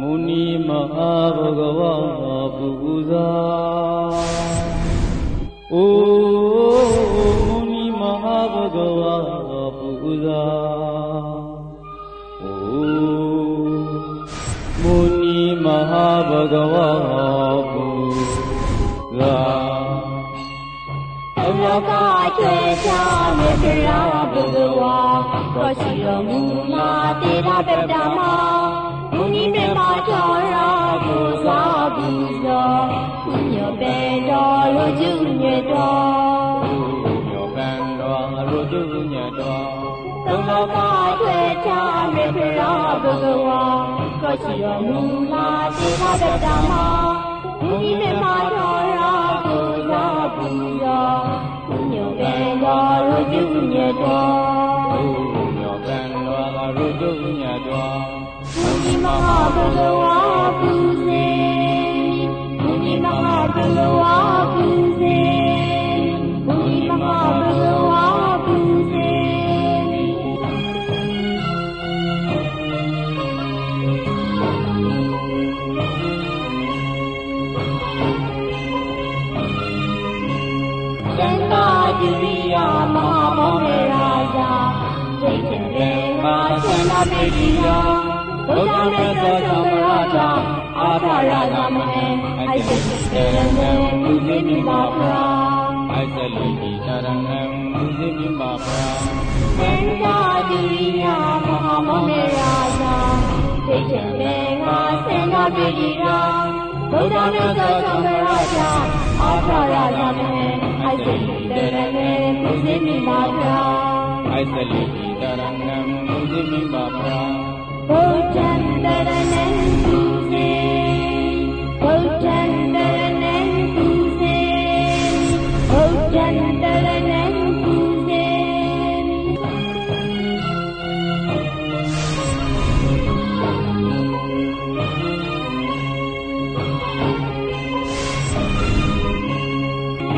မုနီမဟာဘဂဝါပူဇာအိုမုနီမဟာဘဂဝါပူဇာအိုမုနီမဟာဘဂဝါပူဇာအလောကကျွဲချမေတ္တာဘုရားသောရှိတော်မူလာတေရဗတ္တမ ရားဘုရားဘုညောပေတော်လူကျုညေတော်ညောကံတော်အရုတုညတ်တော်သုံးလောကကျွဲချမေတ္တာဘုရားသောရှိတော်မူလာတေရဗတ္တမမုနိမေမကျော်ရာဘုရားဘုရားဘုညောပေတော်လူကျုညေတော်ညောကံတော်အရုတုညတ်တော်မုနိမဟာဘဂဝါ ဃာဒုရိယမဟာမောမေရာဇာဒိဋ္ဌိတေမာမာသသန္န္တာတာပေပေတိတိယယဘုဘုဒ္ဒ္ဓဓမေမေသောသောသမသမ္ရာရာဇာဇာအာအာထထရာရာဇာဇာမမဟေဟေအိုအိုက်က်သသတိတိတေတေရရဏံဏံမုမူဇိဇိမိမိမာမာပပရာရာအိုက်သလိတိတရဏံမူဇိမိမာပရာသန္တာဒုရိယမဟာမောမေရာဇာဒိဋ္ဌိတေငါသန္တာပေတိယဘုဒ္ဓမေသောသမရာဇာအာထရာဇာမဟေအိုက်သတိတေရဏံမုဇိမိမာပရာအိုက်သလိတိတရဏံမူဇိမိမာပရာဘုဒ္ဓံတရဏံပုစေဘုဒ္ဓံ တရဏံပုစေဘုဒ္ဓံတရဏံ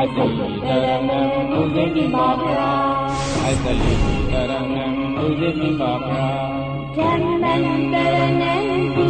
ရာရှောင်းမင်္ဂလာသ